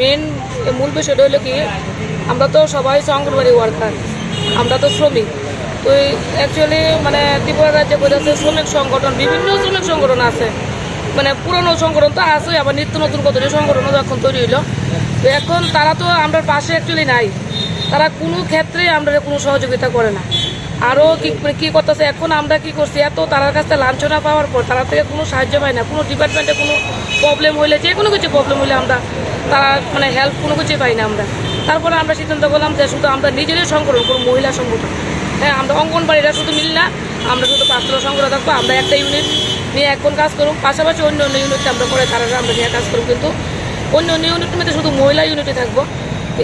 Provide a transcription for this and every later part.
Main মূল বিষয়টা হলো কি, আমরা তো সবাই অঙ্গনবাড়ি ওয়ার্কার আমরা তো শ্রমিক। তো অ্যাকচুয়ালি মানে ত্রিপুরা রাজ্যে বোঝাচ্ছে শ্রমিক সংগঠন, বিভিন্ন শ্রমিক সংগঠন আছে। মানে পুরনো সংগঠন তো আছে আবার নিত্য নতুন কতটি সংগঠনও এখন তৈরি হইল। তো এখন তারা তো আমরা পাশে অ্যাকচুয়ালি নাই। তারা কোনো ক্ষেত্রে আমরা কোনো সহযোগিতা করে না। আরও কি মানে কী করতেছে, এখন আমরা কি করছি, এত তার কাছ থেকে লাঞ্ছনা পাওয়ার পর তারা থেকে কোনো সাহায্য পাই না, কোনো ডিপার্টমেন্টে কোনো প্রবলেম হইলে যে কোনো কিছু প্রবলেম হলে আমরা তারা মানে হেল্প কোনো কিছুই পাই না আমরা। তারপরে আমরা সিদ্ধান্ত করলাম যে শুধু আমরা নিজেরাই সংগঠন, কোনো মহিলা সংগঠন। হ্যাঁ আমরা অঙ্গনবাড়িরা শুধু মিল না, আমরা শুধু পাঁচতলা সংগঠন থাকব, আমরা একটা ইউনিট নিয়ে এখন কাজ করুন। পাশাপাশি অন্য অন্য ইউনিটে আমরা করে তারা আমরা নিয়ে কাজ করব কিন্তু অন্য অন্য ইউনিটের মধ্যে শুধু মহিলা ইউনিটে থাকব।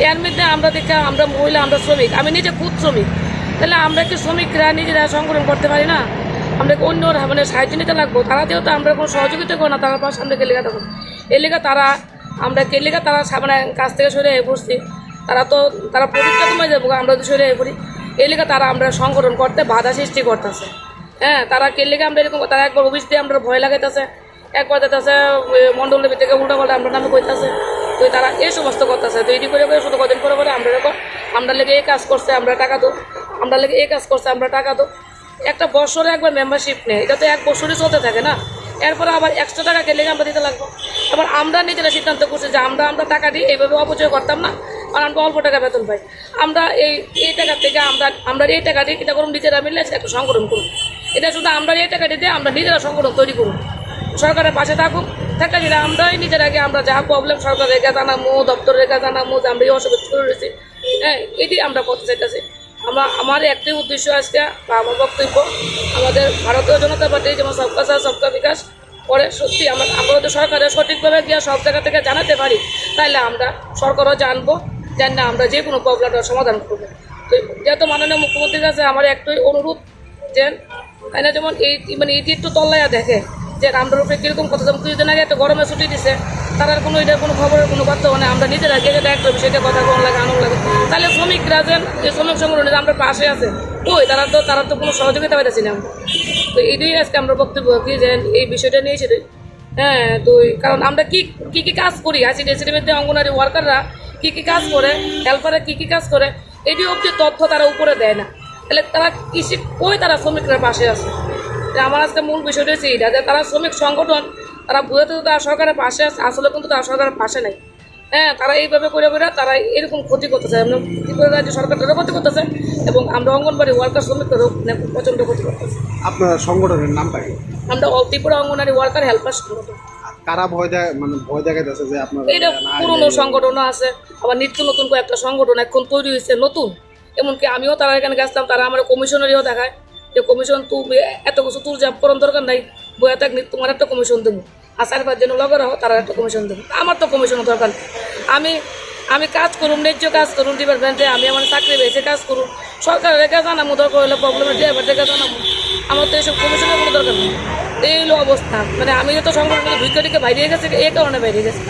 এর মধ্যে আমরা দেখে আমরা মহিলা, আমরা শ্রমিক। আমি নিজে খুব শ্রমিক। তাহলে আমরা কি শ্রমিকরা নিজেরা সংগঠন করতে পারি না? আমরা অন্য মানে সাহায্য নিতে লাগবো? তারা যেহেতু আমরা কোনো সহযোগিতা করো না, তারা পাশে আমরা কেলিকা থাকুন এলাকা তারা আমরা কেলিকা তারা সামনে কাছ থেকে সরে পড়ছি। তারা তো তারা প্রতিষ্ঠা কমে যাব আমরা তো সরে পড়ি। এলাকা তারা আমরা সংগঠন করতে বাধা সৃষ্টি করতেছে। হ্যাঁ তারা কেলিকা আমরা এরকম তারা একবার অফিস দিয়ে আমরা ভয় লাগাইতেছে। একবার যেতেছে মন্ডলের থেকে উল্টা পাল্টা আমরা নামে কইতাছে। তো তারা এই সমস্ত করতেছে তো এটি করে করে, শুধু কদিন করে করে আমরা এরকম আমরা লেগে এই কাজ করছে, আমরা টাকা দো আমরা লেগে এই কাজ করছে, আমরা টাকা দো। একটা বছরে একবার মেম্বারশিপ নেই এটা তো এক বছরই চলতে থাকে না। এরপরে আবার একশো টাকা গেলে আমরা দিতে লাগবো। আবার আমরা নিজেরা সিদ্ধান্ত করছি যে আমরা আমরা টাকা দিই এইভাবে অপচয় করতাম না আর আমরা অল্প টাকা বেতন পাই। আমরা এই এই টাকা থেকে আমরা আমরা এই টাকা দিয়ে এটা করুন, নিজেরা মিললে একটা সংগঠন করুন। এটা শুধু আমরা এই টাকা দিয়ে আমরা নিজেরা সংগঠন তৈরি করুন। সরকারের পাশে থাকুক, থাকা যেটা আমরাই নিজের আগে আমরা যা প্রবলেম সরকারের কাছে জানামো দপ্তরের কাছে জানামো যে আমরা এই অসুবিধা হ্যাঁ এটি আমরা করতে চাইতেছি। আমরা আমার একটাই উদ্দেশ্য আজকে, বা আমার বক্তব্য, আমাদের ভারতীয় জনতা পার্টি যেমন সবকা সাথ, সবকা বিকাশ করে, সত্যি আমরা যদি সরকারের সঠিকভাবে গিয়ে সব জায়গা থেকে জানাতে পারি তাহলে আমরা সরকারও জানব জান না আমরা যে কোনো প্রবলেমটার সমাধান করব। তো যেহেতু মাননীয় মুখ্যমন্ত্রীর কাছে আমার একটাই অনুরোধ, যে তাই না যেমন এই মানে এটি একটু তল্লাইয়া দেখে, যে আমরা উপরে কীরকম কথা যেমন কিছুদিন আগে একটা গরমে ছুটি দিছে, তার কোনো, এটার কোনো খবরের কোনো কথা মানে আমরা নিজেরা যেটা একটা বিষয়টা কথা কোন লাগে, আনন্দ লাগে তাহলে শ্রমিকরা যে যে শ্রমিক সংগঠন যে আমরা পাশে আছে। ওই তারা তো তারা তো কোনো সহযোগিতা পাইতেছি না। তো এইটাই আজকে আমরা বক্তব্য কি যে এই বিষয়টা নিয়ে সেটাই হ্যাঁ তো কারণ আমরা কি কি কি কাজ করি? আছি মধ্যে অঙ্গনারী ওয়ার্কাররা কি কি কাজ করে? হেল্পাররা কি কি কাজ করে? এটি অব্দি তথ্য তারা উপরে দেয় না। তাহলে তারা কৃষি কই তারা শ্রমিকরা পাশে আছে? আমার আজকে মূল বিষয়টা হচ্ছে এইটা, যে তারা শ্রমিক সংগঠন, তারা বুঝাতে তো তারা সরকারের পাশে আছে, আসলে কিন্তু তারা সরকারের পাশে নাই। হ্যাঁ তারা এইভাবে করে করে তারা এরকম ক্ষতি করতেছে। আমরা ত্রিপুরা রাজ্য সরকার তারা ক্ষতি করতেছে এবং আমরা অঙ্গনবাড়ি ওয়ার্কার শ্রমিকদেরও মানে প্রচণ্ড ক্ষতি করতেছে। আপনার সংগঠনের নামটা কি? আমরা ত্রিপুরা অঙ্গনবাড়ি ওয়ার্কার হেল্পার সংগঠন। কারা ভয় দেয় মানে ভয় দেখাইতেছে যে আপনার এটা পুরনো সংগঠনও আছে আবার নিত্য নতুন কয়েকটা সংগঠন এখন তৈরি হয়েছে নতুন। এমনকি আমিও তারা এখানে গেছিলাম তারা আমার কমিশনারিও দেখায় যে কমিশন তুমি এত কিছু তোর যা করার দরকার নাই বইয়া থাক তোমার একটা কমিশন দেবো। আর চার পাঁচ জন লগর হোক তারা একটা কমিশন দেবো। আমার তো কমিশনের দরকার। আমি আমি কাজ করুন ন্যায্য কাজ করুন ডিপার্টমেন্টে আমি আমার চাকরি পেয়েছে কাজ করুন সরকারের রেখে জানামো দরকার হলে প্রবলেমের ড্রাইভার রেখে জানামো আমার তো এইসব কমিশনের কোনো দরকার নেই। এই হলো অবস্থা। মানে আমি যত সংগঠন ঢুকে বাইরে গেছে, এই কারণে বাইরে গেছে।